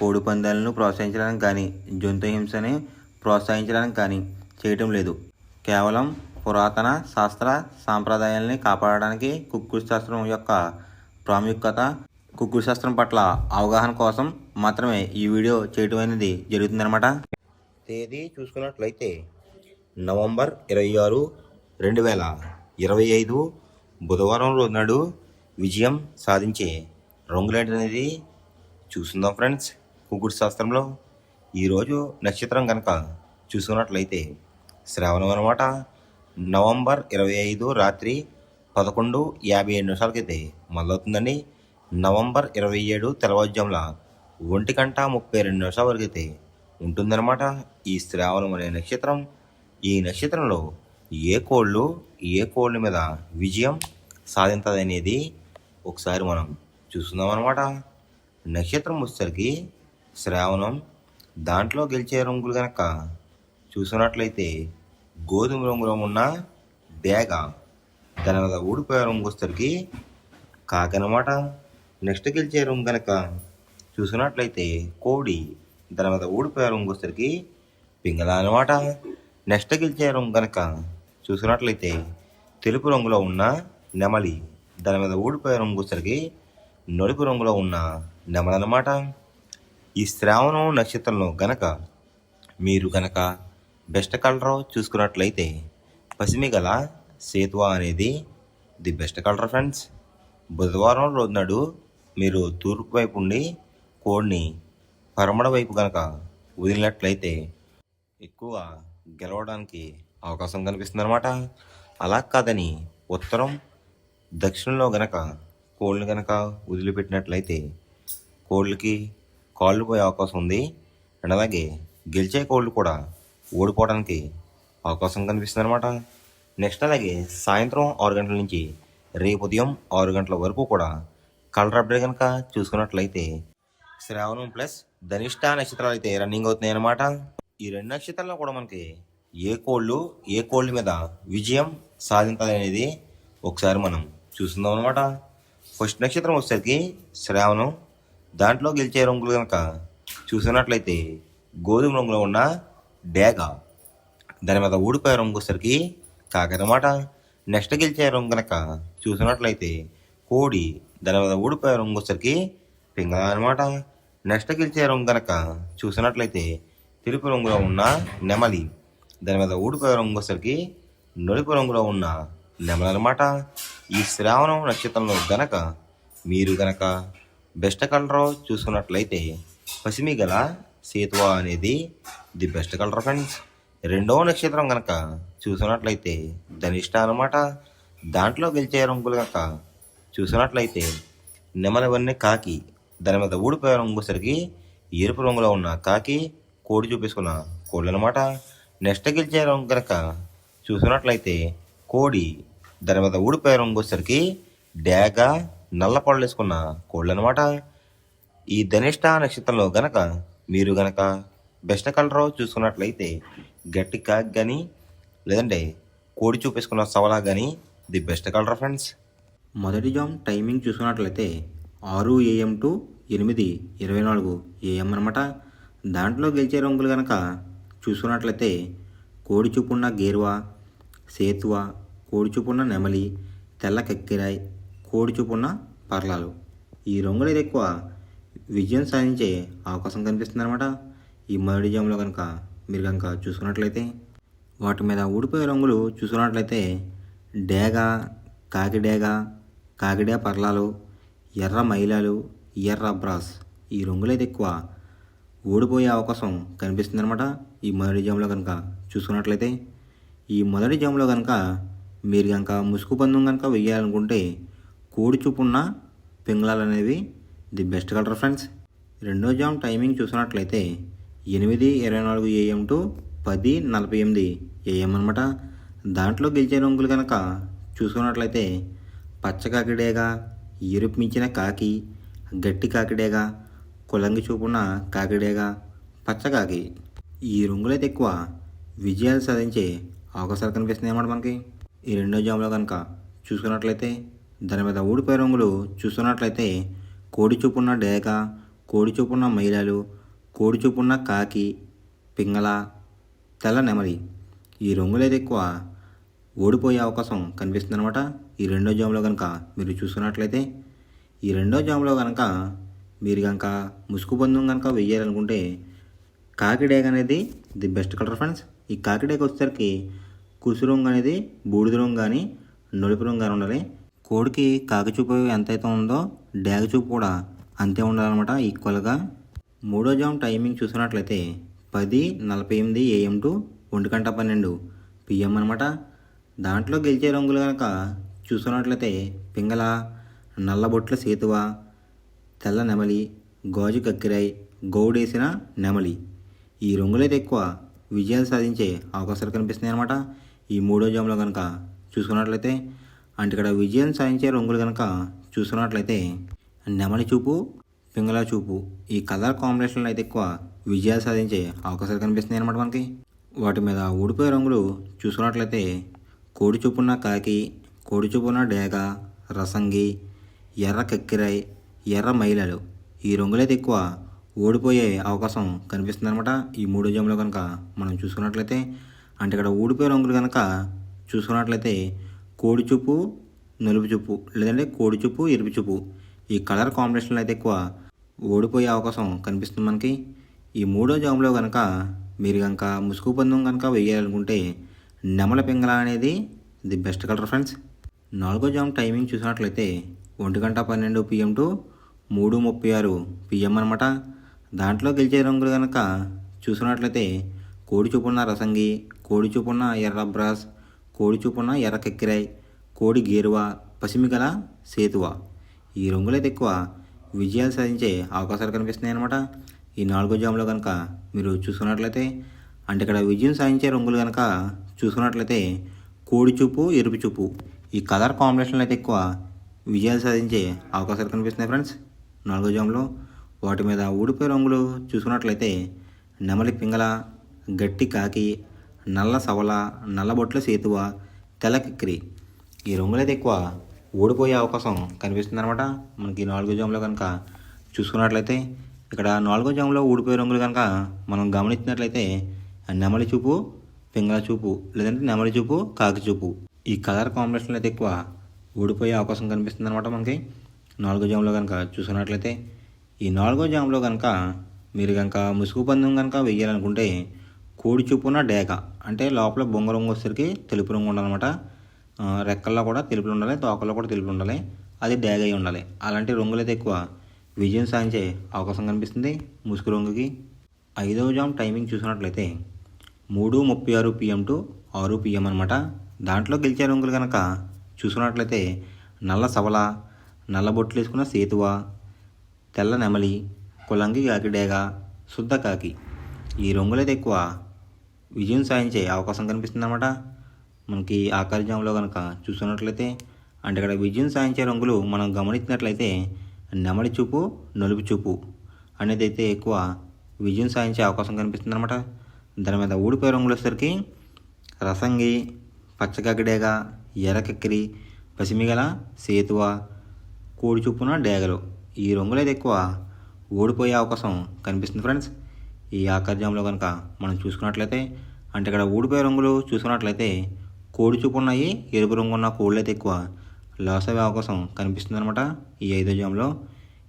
కోడి పందాలను ప్రోత్సహించడానికి కానీ జంతు హింసని ప్రోత్సహించడానికి కానీ చేయటం లేదు. కేవలం పురాతన శాస్త్ర సాంప్రదాయాల్ని కాపాడడానికి కుక్కుడు శాస్త్రం యొక్క ప్రాముఖ్యత కుక్కుడు శాస్త్రం పట్ల అవగాహన కోసం మాత్రమే ఈ వీడియో చేయటం అనేది జరుగుతుందన్నమాట. తేదీ చూసుకున్నట్లయితే నవంబర్ ఇరవై ఆరు రెండు వేల ఇరవై ఐదు బుధవారం రోజు నాడు విజయం సాధించే రంగులేంటి అనేది చూసుందాం ఫ్రెండ్స్. కుకుడు శాస్త్రంలో ఈరోజు నక్షత్రం కనుక చూసుకున్నట్లయితే శ్రావణం అనమాట నవంబర్ ఇరవై ఐదు రాత్రి పదకొండు యాభై ఏడు నిమిషాలకైతే మొదలవుతుందని నవంబర్ ఇరవై ఏడు తెల్లవారుజాముల ఒంటి గంట ముప్పై రెండు నిమిషాల వరకు అయితే ఉంటుందన్నమాట ఈ శ్రావణం అనే నక్షత్రం. ఈ నక్షత్రంలో ఏ కోళ్ళు ఏ కోళ్ళ మీద విజయం సాధించదనేది ఒకసారి మనం చూస్తున్నాం అనమాట నక్షత్రం వచ్చేసరికి శ్రావణం దాంట్లో గెలిచే రంగులు కనుక చూసినట్లయితే గోధుమ రంగులో ఉన్న డేగ దాని మీద ఊడిపోయే రంగు వచ్చేసరికి కాకనమాట. నెక్స్ట్ గెలిచే రంగు కనుక చూసినట్లయితే కోడి దాని మీద ఊడిపోయే రంగు వచ్చేసరికి పింగళ అనమాట నెక్స్ట్ గెలిచే రంగు కనుక చూసినట్లయితే తెలుపు రంగులో ఉన్న నెమలి దాని మీద ఊడిపోయే రంగు వచ్చేసరికి నలుపు రంగులో ఉన్న నెమలనమాట ఈ శ్రావణం నక్షత్రంలో గనక మీరు గనక బెస్ట్ కలర్ చూసుకున్నట్లయితే పసిమి గల సేతువా అనేది ది బెస్ట్ కలర్ ఫ్రెండ్స్. బుధవారం రోజు నాడు మీరు తూర్పు వైపు ఉండి కోడిని పరమడ వైపు కనుక వదిలినట్లయితే ఎక్కువ గెలవడానికి అవకాశం కనిపిస్తుంది అనమాట అలా కాదని ఉత్తరం దక్షిణంలో గనక కోళ్ళని గనక వదిలిపెట్టినట్లయితే కోళ్ళకి కాళ్ళు పోయే అవకాశం ఉంది. అండ్ అలాగే గెలిచే కోళ్ళు కూడా ఓడిపోవడానికి అవకాశం కనిపిస్తుంది అనమాట నెక్స్ట్ అలాగే సాయంత్రం ఆరు గంటల నుంచి రేపు ఉదయం ఆరు గంటల వరకు కూడా కలర్ అప్డేట్ కనుక చూసుకున్నట్లయితే శ్రావణం ప్లస్ ధనిష్ట నక్షత్రాలు అయితే రన్నింగ్ అవుతున్నాయి అనమాట ఈ రెండు నక్షత్రాల్లో కూడా మనకి ఏ కోళ్ళు ఏ కోళ్ళ మీద విజయం సాధించాలి అనేది ఒకసారి మనం చూస్తుందాం అనమాట ఫస్ట్ నక్షత్రం వచ్చేసరికి శ్రావణం దాంట్లో గెలిచే రంగులు కనుక చూసినట్లయితే గోధుమ రంగులో ఉన్న డేగ దాని మీద ఊడిపోయే రంగు వచ్చేసరికి కాకరమాట నెక్స్ట్ గెలిచే రంగు కనుక చూసినట్లయితే కోడి దాని మీద ఊడిపోయే రంగు వచ్చేసరికి పింగళ అనమాట నెక్స్ట్ గెలిచే రంగు కనుక చూసినట్లయితే తెలుపు రంగులో ఉన్న నెమలి దాని మీద ఊడిపోయే రంగు వచ్చేసరికి నలుపు రంగులో ఉన్న నెమలి అనమాట ఈ శ్రావణం నక్షత్రంలో గనక మీరు గనక బెస్ట్ కలర్ చూసుకున్నట్లయితే పసిమి గల సేతువా అనేది ది బెస్ట్ కలర్ ఫ్రెండ్స్. రెండవ నక్షత్రం కనుక చూసినట్లయితే ధనిష్ట అనమాట దాంట్లో గెలిచే రంగులు కనుక చూసినట్లయితే నెమలవన్నీ కాకి దాని మీద ఊడిపోయే రంగుసరికి ఎరుపు రంగులో ఉన్న కాకి కోడి చూపించుకున్న కోళ్ళు అనమాట నెక్స్ట్ గెలిచే రంగు కనుక చూసినట్లయితే కోడి దాని మీద ఊడిపోయే రంగు వచ్చేసరికి డేగ నల్ల పళ్ళేసుకున్న కోళ్ళు అనమాట ఈ ధనిష్ట నక్షత్రంలో గనక మీరు గనక బెస్ట్ కలర్ చూసుకున్నట్లయితే గట్టి కాక్ కానీ లేదంటే కోడి చూపేసుకున్న సవలా కానీ ది బెస్ట్ కలర్ ఫ్రెండ్స్. మొదటి జామ్ టైమింగ్ చూసుకున్నట్లయితే ఆరు ఏఎం టు ఎనిమిది ఇరవై నాలుగు ఏఎం అనమాట దాంట్లో గెలిచే రంగులు కనుక చూసుకున్నట్లయితే కోడి చూపున్న గేరువా సేతువ కోడి చూపున్న నెమలి తెల్ల కక్కిరాయి కోడి చూపున్న పర్లాలు. ఈ రంగులు అయితే ఎక్కువ విజయం సాధించే అవకాశం కనిపిస్తుంది అనమాట ఈ మొదటి జాములో కనుక మీరు కనుక చూసుకున్నట్లయితే వాటి మీద ఊడిపోయే రంగులు చూసుకున్నట్లయితే డేగ కాకిడేగ కాకిడే పర్లాలు ఎర్ర మైలాలు ఎర్ర బ్రాస్ ఈ రంగులు అయితే ఎక్కువ ఓడిపోయే అవకాశం కనిపిస్తుంది అనమాట ఈ మొదటి జాములో కనుక చూసుకున్నట్లయితే ఈ మొదటి జాములో కనుక మీరు కనుక ముసుగు పందం కనుక వెయ్యాలనుకుంటే కోడి చూపున్న పింగళాలు అనేవి ది బెస్ట్ కలర్ ఫ్రెండ్స్. రెండో జామ్ టైమింగ్ చూసినట్లయితే ఎనిమిది ఇరవై నాలుగు ఏఎం టు పది నలభై ఎనిమిది ఏఎం అనమాట దాంట్లో గెలిచే రంగులు కనుక చూసుకున్నట్లయితే పచ్చ కాకిడేగా ఎరుపు మించిన కాకి గట్టి కాకిడేగా కులంగి చూపున్న కాకిడేగా పచ్చ కాకి. ఈ రంగులైతే ఎక్కువ విజయాలు సాధించే అవకాశాలు కనిపిస్తున్నాయి అన్నమాట మనకి. ఈ రెండో జాములో కనుక చూసుకున్నట్లయితే దాని మీద ఊడిపోయే రంగులు చూస్తున్నట్లయితే కోడి చూపున్న డేక కోడి చూపున్న మహిళలు కోడి చూపున్న కాకి పింగళ తెల్ల నెమలి. ఈ రంగులైతే ఎక్కువ ఓడిపోయే అవకాశం కనిపిస్తుంది అనమాట ఈ రెండో జాములో కనుక మీరు చూసుకున్నట్లయితే ఈ రెండో జాములో కనుక మీరు కనుక ముసుగు బంధం కనుక వెయ్యాలనుకుంటే కాకిడేగ అనేది ది బెస్ట్ కలర్ ఫ్రెండ్స్. ఈ కాకిడేగ వచ్చేసరికి కుసు రంగు అనేది బూడిద రంగు కానీ నలుపు రంగు కానీ ఉండాలి. కోడికి కాకచూపు ఎంతైతే ఉందో డేగచూపు కూడా అంతే ఉండాలన్నమాట ఈక్వల్గా. మూడో జామ్ టైమింగ్ చూసినట్లయితే పది నలభై ఎనిమిది ఏఎం టు ఒంటి గంట పన్నెండు పిఎం అనమాట దాంట్లో గెలిచే రంగులు కనుక చూసుకున్నట్లయితే పింగళ నల్లబొట్ల సేతువ తెల్ల నెమలి గాజు కక్కిరాయి గౌడేసిన నెమలి. ఈ రంగులైతే ఎక్కువ విజయాలు సాధించే అవకాశాలు కనిపిస్తున్నాయి అనమాట ఈ మూడో జామ్లో కనుక చూసుకున్నట్లయితే అంటే ఇక్కడ విజయం సాధించే రంగులు కనుక చూసుకున్నట్లయితే నెమలి చూపు పింగళ చూపు ఈ కలర్ కాంబినేషన్లో అయితే ఎక్కువ విజయాలు సాధించే అవకాశాలు కనిపిస్తున్నాయి అనమాట మనకి. వాటి మీద ఊడిపోయే రంగులు చూసుకున్నట్లయితే కోడి చూపున్న కాకి కోడి చూపున్న డేగ రసంగి ఎర్ర కక్కిరాయి ఎర్ర మైలలు ఈ రంగులైతే ఎక్కువ ఓడిపోయే అవకాశం కనిపిస్తుంది అనమాట ఈ మూడో జంలో కనుక మనం చూసుకున్నట్లయితే. అంటే ఇక్కడ ఊడిపోయే రంగులు కనుక చూసుకున్నట్లయితే కోడి చూపు నలుపు చూపు లేదంటే కోడి చూపు ఎరుపు చూపు. ఈ కలర్ కాంబినేషన్లో అయితే ఎక్కువ ఓడిపోయే అవకాశం కనిపిస్తుంది మనకి. ఈ మూడో జాములో కనుక మీరు కనుక ముసుగు పందం కనుక వేయాలనుకుంటే నెమల పింగళ అనేది ది బెస్ట్ కలర్ ఫ్రెండ్స్. నాలుగో జామ్ టైమింగ్ చూసినట్లయితే ఒంటి గంట పన్నెండు పిఎం టు మూడు ముప్పై ఆరు పిఎం అనమాట దాంట్లో గెలిచే రంగులు కనుక చూసినట్లయితే కోడి చూపున్న రసంగి కోడి చూపున్న ఎర్ర బ్రాస్ కోడి చూపున ఎర్ర కక్కిరాయి కోడి గేరువ పసిమిగల సేతువ. ఈ రంగులైతే ఎక్కువ విజయాలు సాధించే అవకాశాలు కనిపిస్తున్నాయి అనమాట ఈ నాలుగో జాములో కనుక మీరు చూసుకున్నట్లయితే అంటే ఇక్కడ విజయం సాధించే రంగులు కనుక చూసుకున్నట్లయితే కోడి చూపు ఎరుపు చూపు. ఈ కలర్ కాంబినేషన్లు అయితే ఎక్కువ. విజయాలు సాధించే అవకాశాలు కనిపిస్తున్నాయి ఫ్రెండ్స్. నాలుగో జాములో వాటి మీద ఊడిపోయే రంగులు చూసుకున్నట్లయితే నెమలి పింగళ గట్టి కాకి నల్ల సవల నల్లబొట్ల సేతువ తెల్ల కిక్కిరి ఈ రంగులైతే ఎక్కువ ఓడిపోయే అవకాశం కనిపిస్తుంది అనమాట మనకి నాలుగో జామ్లో కనుక చూసుకున్నట్లయితే ఇక్కడ నాలుగో జామ్లో ఊడిపోయే రంగులు కనుక మనం గమనించినట్లయితే నెమలి చూపు పింగళ చూపు లేదంటే నెమలి చూపు కాకి చూపు. ఈ కలర్ కాంబినేషన్లో అయితే ఎక్కువ ఓడిపోయే అవకాశం కనిపిస్తుంది అనమాట మనకి. నాలుగో జామ్లో కనుక చూసుకున్నట్లయితే ఈ నాలుగో జామ్లో కనుక మీరు కనుక ముసుగు పందెం కనుక వెయ్యాలనుకుంటే కోడి చూపున డేక. అంటే లోపల బొంగ రంగు వచ్చేసరికి తెలుపు రంగు ఉండాలన్నమాట. రెక్కల్లో కూడా తెలుపులు ఉండాలి తోకల్లో కూడా తెలుపులు ఉండాలి. అది డ్యాగ్ అయి ఉండాలి. అలాంటి రంగులు అయితే ఎక్కువ విజయం సాధించే అవకాశం కనిపిస్తుంది ముసుగు రంగుకి. ఐదవ జామ్ టైమింగ్ చూసినట్లయితే మూడు ముప్పై ఆరు పిఎం టు ఆరు పిఎం అనమాట దాంట్లో గెలిచే రంగులు కనుక చూసుకున్నట్లయితే నల్ల సవల నల్ల బొట్లు వేసుకున్న సేతువ తెల్ల నెమలి కులంగి కాకి డేగ శుద్ధ కాకి. ఈ రంగులైతే ఎక్కువ విజయం సాధించే అవకాశం కనిపిస్తుంది అనమాట మనకి ఆకారజాములో కనుక చూసుకున్నట్లయితే అంటే ఇక్కడ విజయం సాధించే రంగులు మనం గమనించినట్లయితే నెమలి చూపు నలుపు చూపు అనేది అయితే ఎక్కువ విజయం సాధించే అవకాశం కనిపిస్తుంది అనమాట దాని మీద ఊడిపోయే రంగులు వచ్చేసరికి రసంగి పచ్చగడ్డేగ ఎర్రకక్కిరి పసిమిగల సేతువ కోడి చూపున డేగలు ఈ రంగులు అయితే ఎక్కువ ఓడిపోయే అవకాశం కనిపిస్తుంది ఫ్రెండ్స్. ఈ ఆకార కనుక మనం చూసుకున్నట్లయితే అంటే ఇక్కడ ఊడిపోయే రంగులు చూసుకున్నట్లయితే కోడి చూపు ఉన్నాయి ఎరుపు రంగు ఉన్న కోళ్ళు అయితే ఎక్కువ లాస్ అయ్యే అవకాశం కనిపిస్తుంది అనమాట ఈ ఐదో జాములో.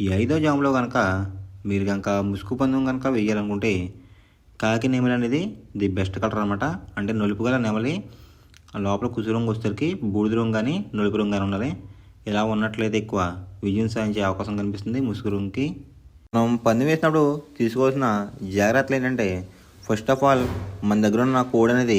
ఈ ఐదో జాములో కనుక మీరు కనుక ముసుగు పందెం కనుక వేయాలనుకుంటే కాకి నెమలి అనేది ది బెస్ట్ కలర్ అనమాట అంటే నలుపు గల నెమలి లోపల కుసు రంగు వచ్చేసరికి బూడిద రంగు కానీ నలుపు రంగు కానీ ఉండాలి. ఇలా ఉన్నట్లయితే ఎక్కువ విజయం సాధించే అవకాశం కనిపిస్తుంది ముసుగు రంగుకి. మనం పంది వేసినప్పుడు తీసుకోవాల్సిన జాగ్రత్తలు ఏంటంటే ఫస్ట్ ఆఫ్ ఆల్ మన దగ్గర ఉన్న కోడ్ అనేది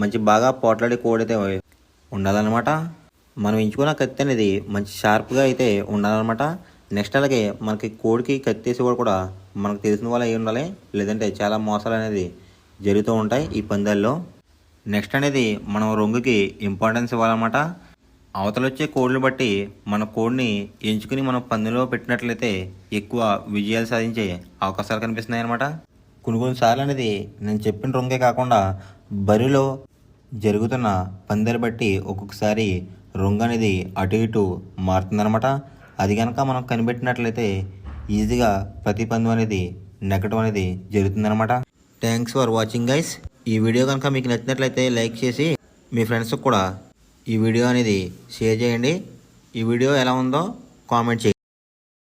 మంచి బాగా పోట్లాడే కోడ్ అయితే ఉండాలన్నమాట. మనం ఎంచుకున్న కత్తి అనేది మంచి షార్ప్గా అయితే ఉండాలన్నమాట. నెక్స్ట్ అలాగే మనకి కోడికి కత్తి వేసేవాడు కూడా మనకు తెలిసిన వాళ్ళు అయి ఉండాలి. లేదంటే చాలా మోసాలు అనేది జరుగుతూ ఉంటాయి ఈ పందాల్లో. నెక్స్ట్ అనేది మనం రొంగుకి ఇంపార్టెన్స్ ఇవ్వాలన్నమాట. అవతలొచ్చే కోడ్లు బట్టి మన కోడ్ని ఎంచుకుని మనం పందెంలో పెట్టినట్లయితే ఎక్కువ విజయాలు సాధించే అవకాశాలు కనిపిస్తున్నాయి అనమాట కొన్ని కొన్నిసార్లు అనేది నేను చెప్పిన రొంగే కాకుండా బరిలో జరుగుతున్న పందెలు బట్టి ఒక్కొక్కసారి రొంగ అనేది అటు ఇటు మారుతుందనమాట అది కనుక మనం కనిపెట్టినట్లయితే ఈజీగా ప్రతి పందెం అనేది నెగ్గడం అనేది జరుగుతుందనమాట థ్యాంక్స్ ఫర్ వాచింగ్ గైస్ ఈ వీడియో కనుక మీకు నచ్చినట్లయితే లైక్ చేసి మీ ఫ్రెండ్స్కి కూడా ఈ వీడియో అనేది షేర్ చేయండి. ఈ వీడియో ఎలా ఉందో కామెంట్ చేయండి.